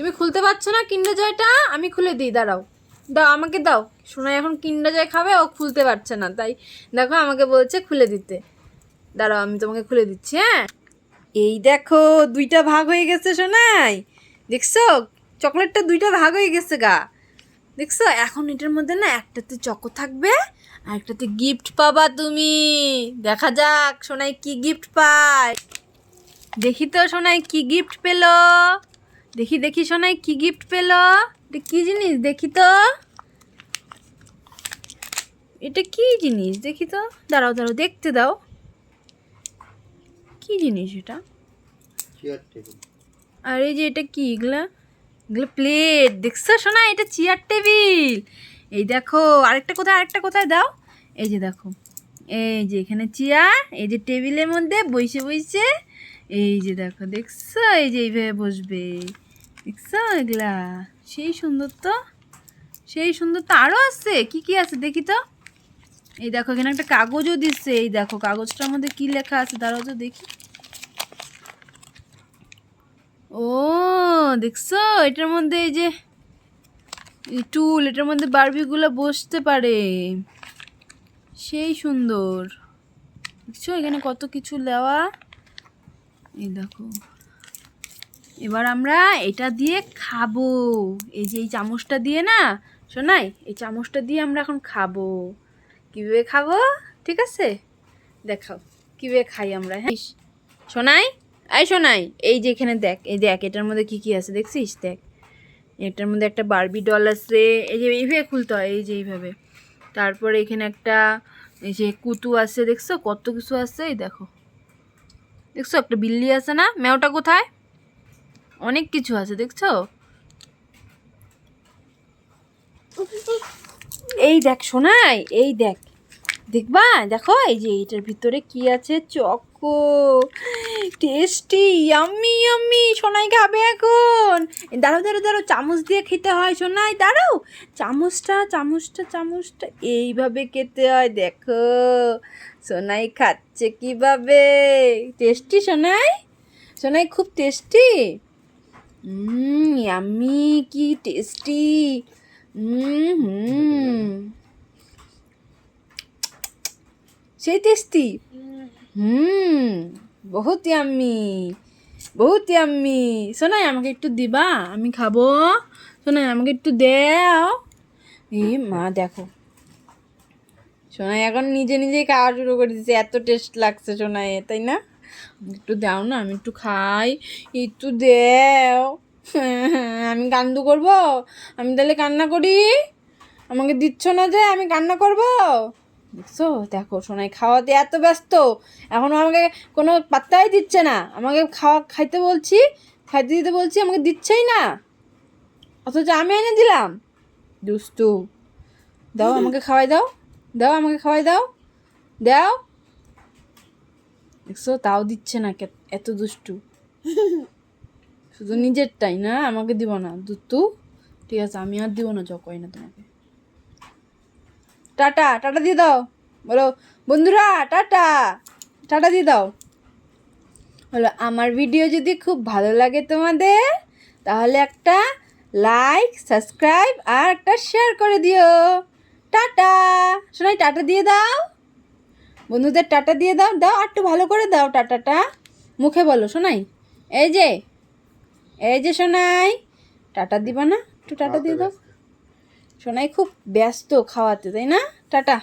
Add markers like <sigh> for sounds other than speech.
তুমি খুলতে পারছ না কিন্ডার জয়টা? আমি খুলে দিই, দাঁড়াও। দাও, আমাকে দাও। সোনাই এখন কিন্ডার জয় খাবে, ও খুলতে পারছে না, তাই দেখো আমাকে বলছে খুলে দিতে। দাঁড়াও, আমি তোমাকে খুলে দিচ্ছি হ্যাঁ? এই দেখো, দুইটা ভাগ হয়ে গেছে সোনাই। দেখছ? চকলেটটা দুইটা ভাগ হয়ে গেছে গা। দেখছ? এখন এটার মধ্যে না একটাতে চকো থাকবে, আর একটাতে গিফট পাবা তুমি। দেখা যাক সোনাই কি গিফট পায়। দেখি তো সোনাই কি গিফট পেল। দেখি দেখি সোনাই কি গিফট পেল? এটা কি জিনিস? দেখি তো। এটা কি জিনিস? দেখি তো। দাঁড়াও দাঁড়াও দেখতে দাও। কি জিনিস এটা? চেয়ার আর এই যে এটা কি? এগুলা? এগুলো প্লেট দেখছ শোনা এটা চেয়ার টেবিল এই দেখো আরেকটা কোথায় আরেকটা কোথায় দাও। এই যে দেখো। এই যে এখানে চেয়ার এই যে টেবিলের মধ্যে বসে বসে। এই যে দেখো দেখছ? এই যে এইভাবে বসবে। দেখছ এগুলা সেই সুন্দর তো, সেই সুন্দর তো আরও আছে। কি কি আছে দেখি তো। এই দেখো, এখানে একটা কাগজও দিচ্ছে এই দেখো, কাগজটার মধ্যে কি লেখা আছে দাঁড়াও তো দেখি। ও, দেখছ? এটার মধ্যে এই যে টুল, এটার মধ্যে বারবিগুলো বসতে পারে। সেই সুন্দর। দেখছ? এখানে কত কিছু দেওয়া। এই দেখো। এবার আমরা এটা দিয়ে খাব। এই যে এই চামচটা দিয়ে না শোনাই এই চামচটা দিয়ে আমরা এখন খাব। কীভাবে খাব? ঠিক আছে? দেখাও, কীভাবে খাই আমরা হ্যাঁ? শোনাই আই শোনাই এই যে এখানে দেখ, এই দেখ, এটার মধ্যে কি কি আছে দেখছিস? দেখ, এটার মধ্যে একটা বারবি ডল আছে, এই যে এইভাবে খুলতে হয়, এই যে এইভাবে। তারপরে এখানে একটা, এই যে কুতু আছে, দেখছ? কত কিছু আছে, এই দেখো। দেখছ? একটা বিল্লি আছে না? মেওটা কোথায়? অনেক কিছু আছে, দেখছ? এই দেখ সোনাই, এই দেখ। দেখবা? দেখো, এই যে এটার ভিতরে কি আছে? Choco. Tasty yummy yummy Sonai খাবে এখন। দাঁড়াও দাঁড়াও দাঁড়াও। চামচ দিয়ে খেতে হয়, সোনাই। দাঁড়াও। চামচটা চামচটা চামচটা এইভাবে খেতে হয়, দেখো। সোনাই খাচ্ছে কীভাবে? টেস্টি, সোনাই? সোনাই, খুব টেস্টি? ইয়াম্মি কি টেস্টি হুম সেই টেস্টি হুম, বহুত ইয়াম্মি বহুত ইয়াম্মি শোনাই আমাকে একটু দিবা? আমি খাব। শোনাই আমাকে একটু দাও। এই মা, দেখো। সোনাই এখন নিজে নিজেই খাওয়া শুরু করে দিচ্ছে এত টেস্ট লাগছে সোনাই তাই না? একটু দাও না, আমি একটু খাই। একটু দেও। <laughs> আমি কান্দু করব? আমি তাহলে কান্না করি? আমাকে দিচ্ছ না যে আমি কান্না করব? দেখছ? দেখো, সোনাই খাওয়াতে এত ব্যস্ত। এখন আমাকে কোনো পাত্তাই দিচ্ছে না। আমাকে খাওয়া, খাইতে বলছি, খাইতে দিতে বলছি, আমাকে দিচ্ছেই না। অথচ আমি এনে দিলাম। দুষ্টু। দাও, আমাকে খাওয়াই দাও। দাও, আমাকে খাওয়াই দাও। দাও। দেখছ? তাও দিচ্ছে না এত দুষ্টু। শুধু নিজেরটাই না, আমাকে দিব না। দুতু ঠিক আছে, আমি আর দিব না চকই না তোমাকে। টাটা টাটা দিয়ে দাও। বলো, বন্ধুরা, টাটা টাটা দিয়ে দাও। বলো, আমার ভিডিও যদি খুব ভালো লাগে তোমাদের, তাহলে একটা লাইক, সাবস্ক্রাইব আর একটা শেয়ার করে দিও। টাটা শোনাই টাটা দিয়ে দাও। বন্ধুদের টাটা দিয়ে দাও দাও আর একটু ভালো করে দাও টাটাটা। মুখে বলো শোনাই এই যে এই যে শোনাই টাটা দিবা না? একটু টাটা দিয়ে দাও। সোনাই খুব ব্যস্ত খাওয়াতে তাই না? টাটা।